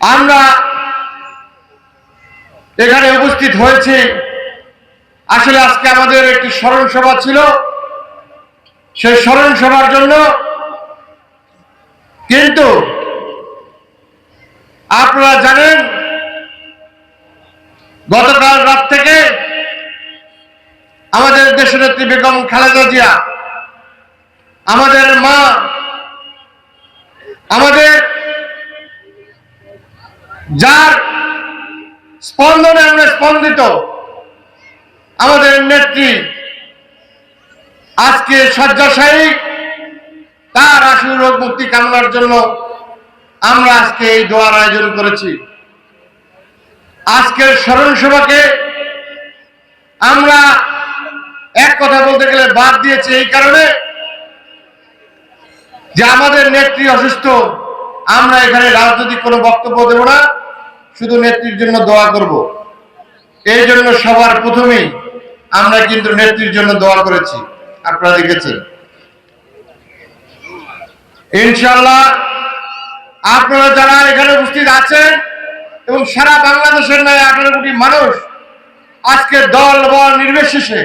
আমরা এখানে উপস্থিত হয়েছি। আসলে আজকে আমাদের একটি স্মরণ সভা ছিল। সেই স্মরণ সভার জন্য কিন্তু আপনারা জানেন, গতকাল রাত থেকে আমাদের দেশনেত্রী বেগম খালেদা জিয়া, আমাদের মা, আমাদের যার স্পন্দনে আমরা স্পন্দিত। আমাদের নেত্রী আজকে শয্যাশায়ী তার আশু রোগ মুক্তি কামনার জন্য আমরা আজকে এই দোয়ার আয়োজন করেছি। আজকের স্মরণ সভাকে আমরা এক কথা বলতে গেলে বাদ দিয়েছি এই কারণে যে আমাদের নেত্রী অসুস্থ আমরা এখানে রাজনৈতিক কোনো বক্তব্য দেব না, শুধু নেত্রীর জন্য দোয়া করব। এই জন্য সবার প্রথমেই আমরা কিন্তু নেত্রীর জন্য দোয়া করেছি। আপনারা দেখেছেন। ইনশাল্লাহ আপনারা যারা এখানে উপস্থিত আছেন এবং সারা বাংলাদেশের নয় আঠারো কোটি মানুষ আজকে দল বল নির্বিশেষে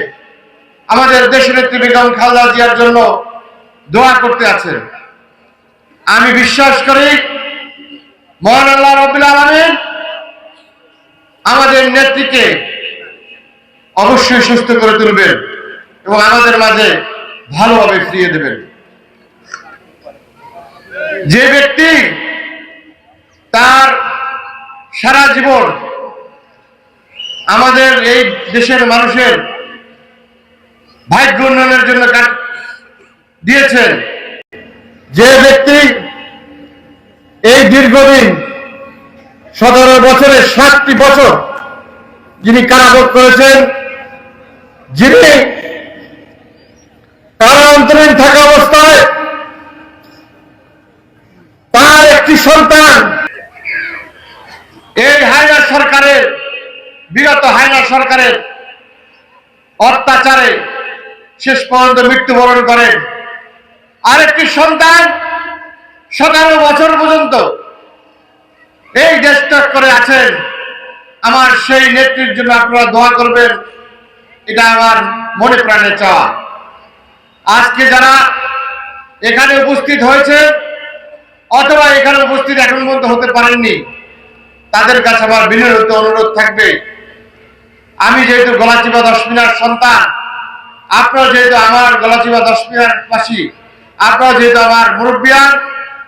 আমাদের দেশের নেত্রী বেগম খালেদা জিয়ার জন্য দোয়া করতে আছেন। আমি বিশ্বাস করি, মহান আল্লাহ রবিল আলমিন আমাদের নেত্রীকে অবশ্যই সুস্থ করে তুলবেন এবং আমাদের মাঝে ভালোভাবে ফিরিয়ে দেবেন। যে ব্যক্তি তার সারা জীবন আমাদের এই দেশের মানুষের ভাগ্য উন্নয়নের জন্য দিয়েছেন যে ব্যক্তি এই দীর্ঘদিন সতেরো বছরের সাতটি বছর যিনি কারাভোগ করেছেন, যিনি কারান্তরীণ থাকা অবস্থায় তার একটি সন্তান, এই হায়না সরকারের, বিগত হায়না সরকারের অত্যাচারে শেষ পর্যন্ত মৃত্যুবরণ করেন আরেকটি সন্তান সতেরো বছর পর্যন্ত এই দেশ ত্যাগ করে আছেন। আমার সেই নেত্রীর জন্য আপনারা দোয়া করবেন, এটা আমার মনে প্রাণে চাওয়া। আজকে যারা এখানে উপস্থিত হয়েছে, অথবা এখানে উপস্থিত এখন পর্যন্ত হতে পারেননি, তাদের কাছে আমার বিনীত অনুরোধ থাকবে। আমি যেহেতু গলাচিপা দশমিনার সন্তান, আপনারা যেহেতু আমার গলাচিপা দশমিনার পাশি আপনারা যেহেতু আমার মুরব্বিয়ান,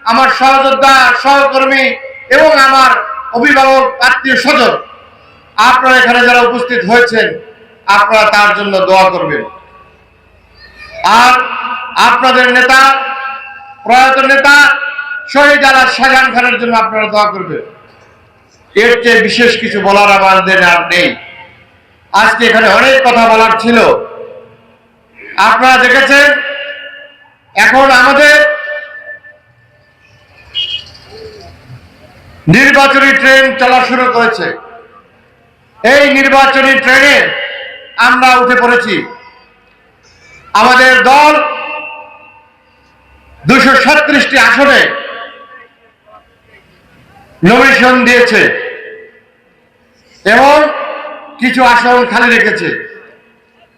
আমার সহযোদ্ধা, সহকর্মী এবং আমার অভিভাবক, আত্মীয় স্বজন, আপনারা এখানে যারা উপস্থিত হয়েছেন, আপনারা তার জন্য দোয়া করবেন। আর আপনাদের নেতা, প্রয়াত নেতা, শহীদ আলা শাহজাহান খানের জন্য আপনারা দোয়া করবেন। এর চেয়ে বিশেষ কিছু বলার আমাদের আর নেই। আজকে এখানে অনেক কথা বলার ছিল। আপনারা দেখেছেন এখন আমাদের নির্বাচনী ট্রেন চলা শুরু করেছে। এই নির্বাচনী ট্রেনে আমরা উঠে পড়েছি। আমাদের দল দুশো সাত্রিশটি আসনে নমিনেশন দিয়েছে এবং কিছু আসন খালি রেখেছে।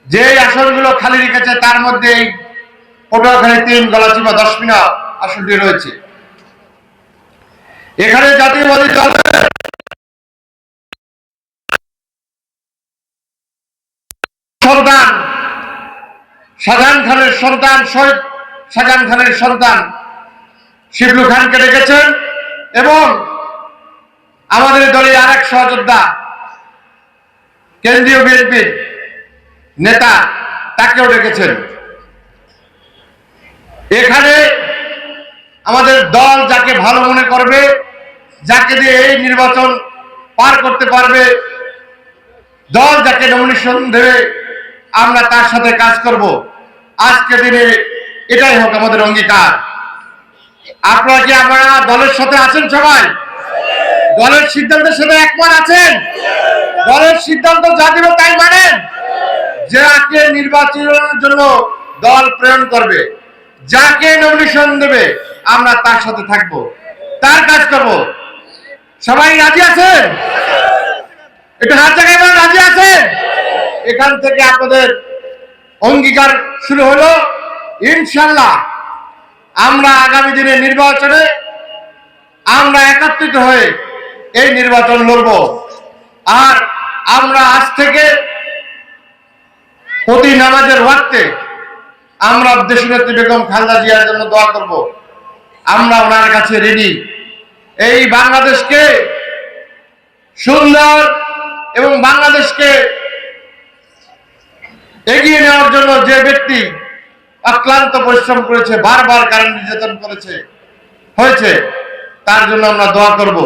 যে আসনগুলো খালি রেখেছে, তার মধ্যে এই পটুয়াখালী তিন গলাচিপা দশ মিনা আসনটি রয়েছে। এখানে জাতীয়বাদী দলের সন্তান শাহজাহান খানের সন্তান শহীদ শাহজাহান খানের সন্তান শিবলু খানকে রেখেছেন এবং আমাদের দলের আরেক সহযোদ্ধা, কেন্দ্রীয় বিএনপির নেতা, তাকেও ডেকেছেন। এখানে আমাদের দল যাকে ভালো মনে করবে, যাকে দিয়ে এই নির্বাচন পার করতে পারবে, দল যাকে নমিনেশন দেবে, আমরা তার সাথে কাজ করব। আজকে দিনে এটাই হোক আমাদের অঙ্গীকার। আপনারা কি আপনারা দলের সাথে আছেন সবাই? দলের সিদ্ধান্তের সাথে একমত আছেন? দলের সিদ্ধান্ত যা দিবে তাই মানেন? যাকে নির্বাচনের জন্য দল প্রেরণ করবে। যাকে নমিনেশন দেবে, আমরা তার সাথে থাকব। তার কাজ করব। সবাই রাজি আছে একটু হাত জায়গায় রাজি আছে এখান থেকে আপনাদের অঙ্গীকার শুরু হলো। ইনশাল্লাহ, আমরা আগামী দিনে নির্বাচনে আমরা একত্রিত হয়ে এই নির্বাচন লড়ব। আর আমরা আজ থেকে প্রতি নামাজের ওয়াক্তে আমরা দেশনেত্রী বেগম খালেদা জিয়ার জন্য দোয়া করব। আমরা ওনার কাছে রেডি। এই বাংলাদেশকে সুন্দর এবং বাংলাদেশকে এগিয়ে নেওয়ার জন্য যে ব্যক্তি অক্লান্ত পরিশ্রম করেছে, বারবার কারণ নির্যাতন করেছে, হয়েছে, তার জন্য আমরা দোয়া করব।